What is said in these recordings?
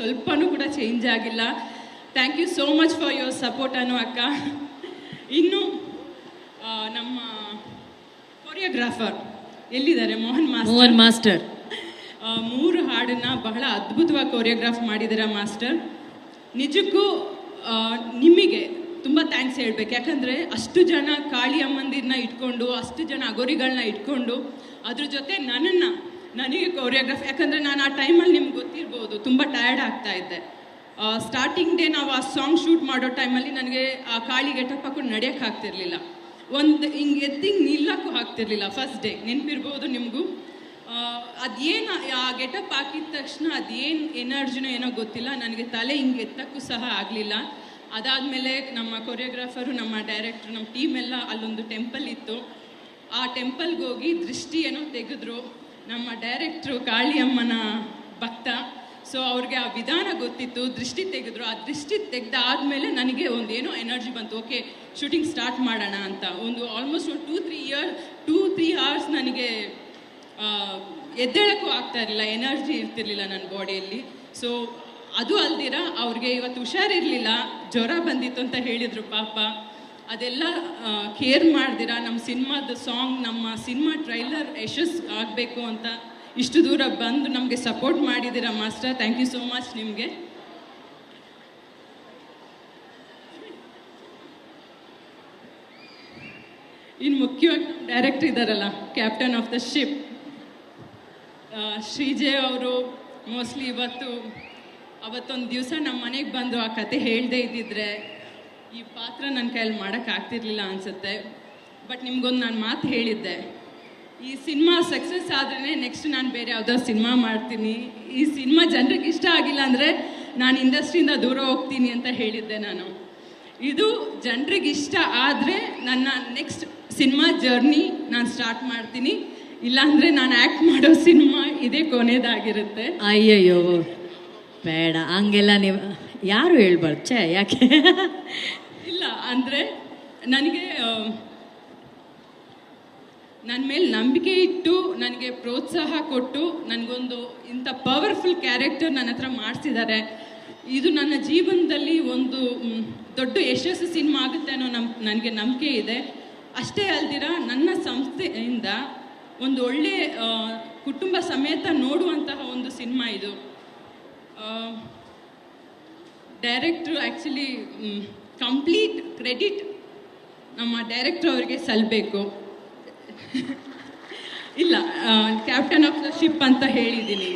ಸ್ವಲ್ಪನೂ ಕೂಡ ಚೇಂಜ್ ಆಗಿಲ್ಲ. Thank you so much for your support ಅನ್ನೋ ಅಕ್ಕ. ಇನ್ನು ನಮ್ಮ ಕೊರಿಯೋಗ್ರಾಫರ್ ಎಲ್ಲಿದ್ದಾರೆ? ಮೋಹನ್ ಮಾಸ್ಟರ್. ಮೋಹನ್ ಮಾಸ್ಟರ್. ಮೂರು ಹಾಡನ್ನ ಬಹಳ ಅದ್ಭುತವಾಗಿ ಕೊರಿಯೋಗ್ರಾಫ್ ಮಾಡಿದ್ದೀರಾ ಮಾಸ್ಟರ್. ನಿಜಕ್ಕೂ ನಿಮಗೆ ತುಂಬ ಥ್ಯಾಂಕ್ಸ್ ಹೇಳ್ಬೇಕು. ಯಾಕಂದರೆ ಅಷ್ಟು ಜನ ಕಾಳಿ ಅಮ್ಮಂದಿರನ್ನ ಇಟ್ಕೊಂಡು ಅಷ್ಟು ಜನ ಅಗೋರಿಗಳನ್ನ ಇಟ್ಕೊಂಡು ಅದ್ರ ಜೊತೆ ನನ್ನನ್ನು ನನಗೆ ಕೊರಿಯೋಗ್ರಾಫ್ ಯಾಕಂದರೆ ನಾನು ಆ ಟೈಮಲ್ಲಿ ನಿಮ್ಗೆ ಗೊತ್ತಿರ್ಬೋದು, ತುಂಬ ಟಯರ್ಡ್ ಆಗ್ತಾ ಇದ್ದೆ. ಸ್ಟಾರ್ಟಿಂಗ್ ಡೇ ನಾವು ಆ ಸಾಂಗ್ ಶೂಟ್ ಮಾಡೋ ಟೈಮಲ್ಲಿ ನನಗೆ ಆ ಕಾಳಿ ಗೆಟಪ್ ಹಾಕೊಂಡು ನಡೆಯೋಕ್ಕೆ ಆಗ್ತಿರ್ಲಿಲ್ಲ. ಒಂದು ಹಿಂಗೆ ಎದ್ದು ಹಿಂಗೆ ನಿಲ್ಲಕ್ಕೂ ಆಗ್ತಿರ್ಲಿಲ್ಲ ಫಸ್ಟ್ ಡೇ ನೆನಪಿರ್ಬೋದು ನಿಮಗೂ? ಅದೇನು ಆ ಗೆಟಪ್ ಹಾಕಿದ ತಕ್ಷಣ ಅದೇನು ಎನರ್ಜಿನೋ ಏನೋ ಗೊತ್ತಿಲ್ಲ. ನನಗೆ ತಲೆ ಹಿಂಗೆ ಎತ್ತಕ್ಕೂ ಸಹ ಆಗಲಿಲ್ಲ. ಅದಾದಮೇಲೆ ನಮ್ಮ ಕೊರಿಯೋಗ್ರಾಫರು ನಮ್ಮ ಡೈರೆಕ್ಟ್ರು ನಮ್ಮ ಟೀಮ್ ಎಲ್ಲ ಅಲ್ಲೊಂದು ಟೆಂಪಲ್ ಇತ್ತು. ಆ ಟೆಂಪಲ್ಗೆ ಹೋಗಿ ದೃಷ್ಟಿ ಏನೋ ತೆಗೆದ್ರು. ನಮ್ಮ ಡೈರೆಕ್ಟ್ರು ಕಾಳಿಯಮ್ಮನ ಭಕ್ತ. ಸೊ ಅವ್ರಿಗೆ ಆ ವಿಧಾನ ಗೊತ್ತಿತ್ತು, ದೃಷ್ಟಿ ತೆಗೆದ್ರು. ಆ ದೃಷ್ಟಿ ತೆಗೆದಾದ್ಮೇಲೆ ನನಗೆ ಒಂದು ಏನೋ ಎನರ್ಜಿ ಬಂತು. ಓಕೆ, ಶೂಟಿಂಗ್ ಸ್ಟಾರ್ಟ್ ಮಾಡೋಣ ಅಂತ. ಒಂದು ಆಲ್ಮೋಸ್ಟ್ ಒಂದು two three year two three hours ನನಗೆ ಎದ್ದೇಳಕ್ಕೂ ಆಗ್ತಾ ಇರಲಿಲ್ಲ. ಎನರ್ಜಿ ಇರ್ತಿರ್ಲಿಲ್ಲ ನನ್ನ ಬಾಡಿಯಲ್ಲಿ ಸೊ ಅದು ಅಲ್ದಿರ, ಅವ್ರಿಗೆ ಇವತ್ತು ಹುಷಾರಿರಲಿಲ್ಲ. ಜ್ವರ ಬಂದಿತ್ತು ಅಂತ ಹೇಳಿದರು ಪಾಪ. ಅದೆಲ್ಲ ಕೇರ್ ಮಾಡ್ದಿರಾ? ನಮ್ಮ ಸಿನಿಮಾದ ಸಾಂಗ್, ನಮ್ಮ ಸಿನಿಮಾ ಟ್ರೈಲರ್ ಯಶಸ್ ಆಗಬೇಕು ಅಂತ ಇಷ್ಟು ದೂರ ಬಂದು ನಮಗೆ ಸಪೋರ್ಟ್ ಮಾಡಿದ್ದೀರಾ master. Thank you so much ನಿಮಗೆ. ಇನ್ನು ಮುಖ್ಯವಾಗಿ ಡೈರೆಕ್ಟರ್ ಇದ್ದಾರಲ್ಲ captain of the ship Sreejay ಅವರು ಮೋಸ್ಟ್ಲಿ ಇವತ್ತು, ಅವತ್ತೊಂದು ದಿವಸ ನಮ್ಮ ಮನೆಗೆ ಬಂದು ಆ ಕತೆ ಹೇಳದೇ ಇದ್ದಿದ್ರೆ ಈ ಪಾತ್ರ ನನ್ನ ಕೈಯಲ್ಲಿ ಮಾಡೋಕ್ಕಾಗ್ತಿರ್ಲಿಲ್ಲ ಅನಿಸುತ್ತೆ. ಬಟ್ ನಿಮ್ಗೊಂದು ನಾನು ಮಾತು ಹೇಳಿದ್ದೆ. ಈ ಸಿನಿಮಾ ಸಕ್ಸಸ್ ಆದ್ರೆ ನೆಕ್ಸ್ಟ್ ನಾನು ಬೇರೆ ಯಾವುದೋ ಸಿನಿಮಾ ಮಾಡ್ತೀನಿ. ಈ ಸಿನಿಮಾ ಜನರಿಗೆ ಇಷ್ಟ ಆಗಿಲ್ಲ ಅಂದರೆ ನಾನು ಇಂಡಸ್ಟ್ರಿಯಿಂದ ದೂರ ಹೋಗ್ತೀನಿ ಅಂತ ಹೇಳಿದ್ದೆ ನಾನು. ಇದು ಜನರಿಗೆ ಇಷ್ಟ ಆದರೆ ನನ್ನ ನೆಕ್ಸ್ಟ್ ಸಿನಿಮಾ ಜರ್ನಿ ನಾನು ಸ್ಟಾರ್ಟ್ ಮಾಡ್ತೀನಿ. ಇಲ್ಲಾಂದರೆ ನಾನು ಆ್ಯಕ್ಟ್ ಮಾಡೋ ಸಿನಿಮಾ ಇದೇ ಕೊನೆಯದಾಗಿರುತ್ತೆ ಅಯ್ಯಯ್ಯೋ, ಬೇಡ. ಹಂಗೆಲ್ಲ ನೀವು ಯಾರು ಹೇಳ್ಬಾರ್ದು ಛೇ ಯಾಕೆ? ಇಲ್ಲ, ಅಂದರೆ ನನಗೆ ನನ್ನ ಮೇಲೆ ನಂಬಿಕೆ ಇಟ್ಟು ನನಗೆ ಪ್ರೋತ್ಸಾಹ ಕೊಟ್ಟು ನನಗೊಂದು ಇಂಥ ಪವರ್ಫುಲ್ ಕ್ಯಾರೆಕ್ಟರ್ ನನ್ನ ಹತ್ರ ಮಾಡಿಸಿದ್ದಾರೆ. ಇದು ನನ್ನ ಜೀವನದಲ್ಲಿ ಒಂದು ದೊಡ್ಡ ಯಶಸ್ಸು ಸಿನಿಮಾ ಆಗುತ್ತೆ ಅನ್ನೋ ನಮ್, ನನಗೆ ನಂಬಿಕೆ ಇದೆ. ಅಷ್ಟೇ ಅಲ್ದಿರ, ನನ್ನ ಸಂಸ್ಥೆಯಿಂದ ಒಂದು ಒಳ್ಳೆ ಕುಟುಂಬ ಸಮೇತ ನೋಡುವಂತಹ ಒಂದು ಸಿನಿಮಾ ಇದು. ಡೈರೆಕ್ಟ್ರು ಆ್ಯಕ್ಚುಲಿ ಕಂಪ್ಲೀಟ್ ಕ್ರೆಡಿಟ್ ನಮ್ಮ ಡೈರೆಕ್ಟ್ರ್ ಅವರಿಗೆ ಸಲ್ಲಬೇಕು ಇಲ್ಲ ಕ್ಯಾಪ್ಟನ್ ಆಫ್ ದ ಶಿಪ್ ಅಂತ ಹೇಳಿದ್ದೀನಿ.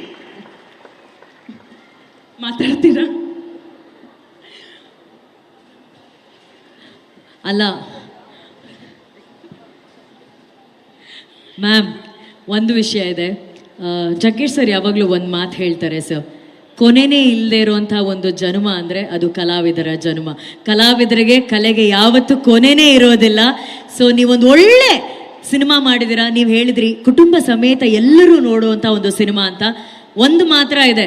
ಮಾತಾಡ್ತೀರಾ? ಅಲ್ಲ. ಮ್ಯಾಮ್, ಒಂದು ವಿಷಯ ಇದೆ. ಜಗ್ಗೇಶ್ ಸರ್ ಯಾವಾಗಲೂ ಒಂದು ಮಾತು ಹೇಳ್ತಾರೆ, ಸರ್. ಕೊನೆನೇ ಇಲ್ಲದೆ ಇರುವಂತಹ ಒಂದು ಜನ್ಮ ಅಂದರೆ ಅದು ಕಲಾವಿದರ ಜನ್ಮ. ಕಲಾವಿದರಿಗೆ ಕಲೆಗೆ ಯಾವತ್ತೂ ಕೊನೆನೇ ಇರೋದಿಲ್ಲ. ಸೊ ನೀವೊಂದು ಒಳ್ಳೆ ಸಿನಿಮಾ ಮಾಡಿದಿರಾ ನೀವು ಹೇಳಿದ್ರಿ, ಕುಟುಂಬ ಸಮೇತ ಎಲ್ಲರೂ ನೋಡುವಂಥ ಒಂದು ಸಿನಿಮಾ ಅಂತ. ಒಂದು ಮಾತ್ರ ಇದೆ.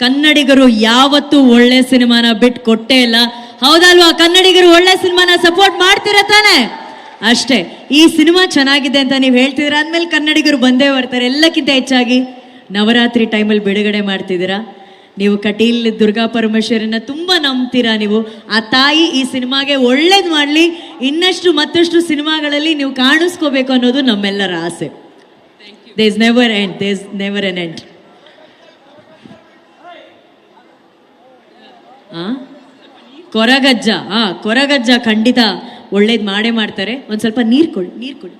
ಕನ್ನಡಿಗರು ಯಾವತ್ತೂ ಒಳ್ಳೆ ಸಿನಿಮಾನ ಬಿಟ್ಟು ಕೊಟ್ಟೇ ಇಲ್ಲ. ಹೌದಲ್ವಾ? ಕನ್ನಡಿಗರು ಒಳ್ಳೆ ಸಿನಿಮಾನ ಸಪೋರ್ಟ್ ಮಾಡ್ತೀರ ತಾನೆ? ಅಷ್ಟೇ. ಈ ಸಿನಿಮಾ ಚೆನ್ನಾಗಿದೆ ಅಂತ ನೀವು ಹೇಳ್ತಿದ್ದೀರಾ? ಅಂದಮೇಲೆ ಕನ್ನಡಿಗರು ಬಂದೇ ಬರ್ತಾರೆ. ಎಲ್ಲಕ್ಕಿಂತ ಹೆಚ್ಚಾಗಿ ನವರಾತ್ರಿ ಟೈಮಲ್ಲಿ ಬಿಡುಗಡೆ ಮಾಡ್ತಿದ್ದೀರಾ? ನೀವು ಕಟೀಲ್ ದುರ್ಗಾ ಪರಮೇಶ್ವರಿನ ತುಂಬ ನಂಬ್ತೀರಾ ನೀವು? ಆ ತಾಯಿ ಈ ಸಿನಿಮಾಗೆ ಒಳ್ಳೇದು ಮಾಡಲಿ, ಇನ್ನಷ್ಟು ಮತ್ತಷ್ಟು ಸಿನಿಮಾಗಳಲ್ಲಿ ನೀವು ಕಾಣಿಸ್ಕೋಬೇಕು ಅನ್ನೋದು ನಮ್ಮೆಲ್ಲರ ಆಸೆ. They is never end they is never N end Koragajja ಹಾ ಕೊರಗಜ್ಜ ಖಂಡಿತ ಒಳ್ಳೇದು ಮಾಡೇ ಮಾಡ್ತಾರೆ. ಒಂದು ಸ್ವಲ್ಪ ನೀರು ಕೊಡಿ ನೀರು ಕೊಡಿ.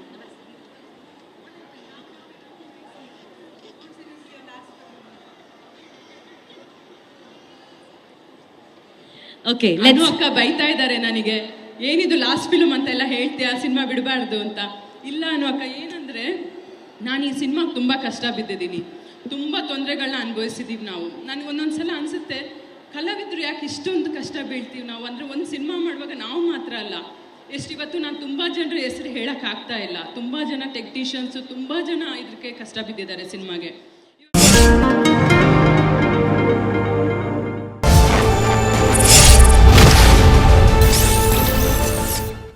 ಓಕೆ ಲೆಟ್ಸ್ ಅಕ್ಕ ಬೈತಾ ಇದ್ದಾರೆ ನನಗೆ. ಏನಿದು ಲಾಸ್ಟ್ ಫಿಲ್ಮ್ ಅಂತೆಲ್ಲ ಹೇಳ್ತೀಯಾ? ಸಿನಿಮಾ ಬಿಡಬಾರ್ದು ಅಂತ. ಇಲ್ಲ ಅನು ಅಕ್ಕ ಏನಂದ್ರೆ ನಾನು ಈ ಸಿನಿಮಾಗೆ ತುಂಬ ಕಷ್ಟ ಬಿದ್ದಿದ್ದೀನಿ. ತುಂಬ ತೊಂದರೆಗಳನ್ನ ಅನುಭವಿಸಿದ್ದೀವಿ ನಾವು. ನನಗೆ ಒಂದೊಂದ್ಸಲ ಅನಿಸುತ್ತೆ ಕಲಾವಿದ್ರು ಯಾಕೆ ಇಷ್ಟೊಂದು ಕಷ್ಟ ಬೀಳ್ತೀವಿ ನಾವು? ಅಂದರೆ ಒಂದು ಸಿನಿಮಾ ಮಾಡುವಾಗ ನಾವು ಮಾತ್ರ ಅಲ್ಲ. ಎಷ್ಟು ಇವತ್ತು ನಾನು ತುಂಬ ಜನರ ಹೆಸರು ಹೇಳೋಕ್ಕಾಗ್ತಾ ಇಲ್ಲ. ತುಂಬ ಜನ ಟೆಕ್ನಿಷಿಯನ್ಸು ತುಂಬ ಜನ ಇದಕ್ಕೆ ಕಷ್ಟ ಬಿದ್ದಿದ್ದಾರೆ ಸಿನಿಮಾಗೆ.